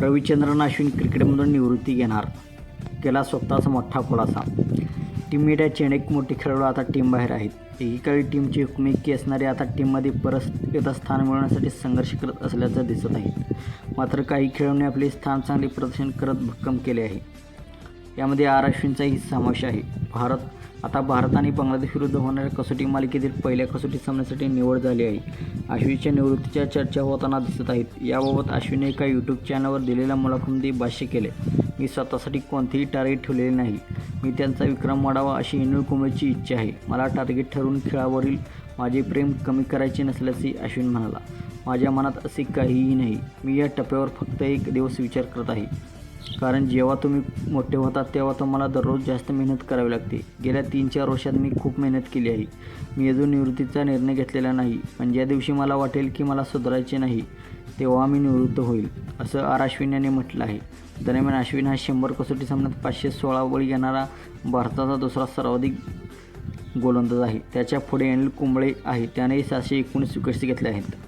रविचंद्रन अश्विन क्रिकेटमधून निवृत्ती घेणार. केला स्वतःचा मोठा खुलासा. टीम इंडिया अनेक मोठे खेळाडू आता टीम बाहेर आहेत. एकीकडे टीमची एकमेकी असणारे आता टीममध्ये परत स्थान मिळवण्यासाठी संघर्ष करत असल्याचं दिसत आहे. मात्र काही खेळाडूंनी आपले स्थान चांगले प्रदर्शन करत भक्कम केले आहे. यामध्ये आर अश्विनचाही समावेश आहे. भारत आता भारत आणि बांगलादेश विरुद्ध होणाऱ्या कसोटी मालिकेतील पहिल्या कसोटी सामन्यासाठी निवड झाली आहे. अश्विनच्या निवृत्तीच्या चर्चा होताना दिसत आहेत. याबाबत अश्विनने एका यूट्यूब चॅनलवर दिलेल्या मुलाखतीमध्ये भाष्य केले मी स्वतःसाठी कोणतेही टार्गेट ठेवलेले नाही. मी त्यांचा विक्रम वाढावा अशी अनिल कुंबळेची इच्छा आहे. मला टार्गेट ठरवून खेळावरील माझे प्रेम कमी करायचे नसल्याचे अश्विन म्हणाला. माझ्या मनात असे काहीही नाही. मी या टप्प्यावर फक्त एक दिवस विचार करत आहे. कारण जेव्हा तुम्ही मोठे होतात तेव्हा तुम्हाला दररोज जास्त मेहनत करावी लागते. गेल्या तीन चार वर्षात मी खूप मेहनत केली आहे. मी अजून निवृत्तीचा निर्णय घेतलेला नाही. पण ज्या दिवशी मला वाटेल की मला सुधारायचे नाही तेव्हा मी निवृत्त होईल असं आर अश्विन यांनी म्हटलं आहे. दरम्यान अश्विन हा शंभर कसोटी सामन्यात पाचशे सोळा बळी घेणारा भारताचा दुसरा सर्वाधिक गोलंदाज आहे. त्याच्या पुढे अनिल कुंबळे आहे. त्यानेही सातशे एकोणीस विकेट्स घेतल्या आहेत.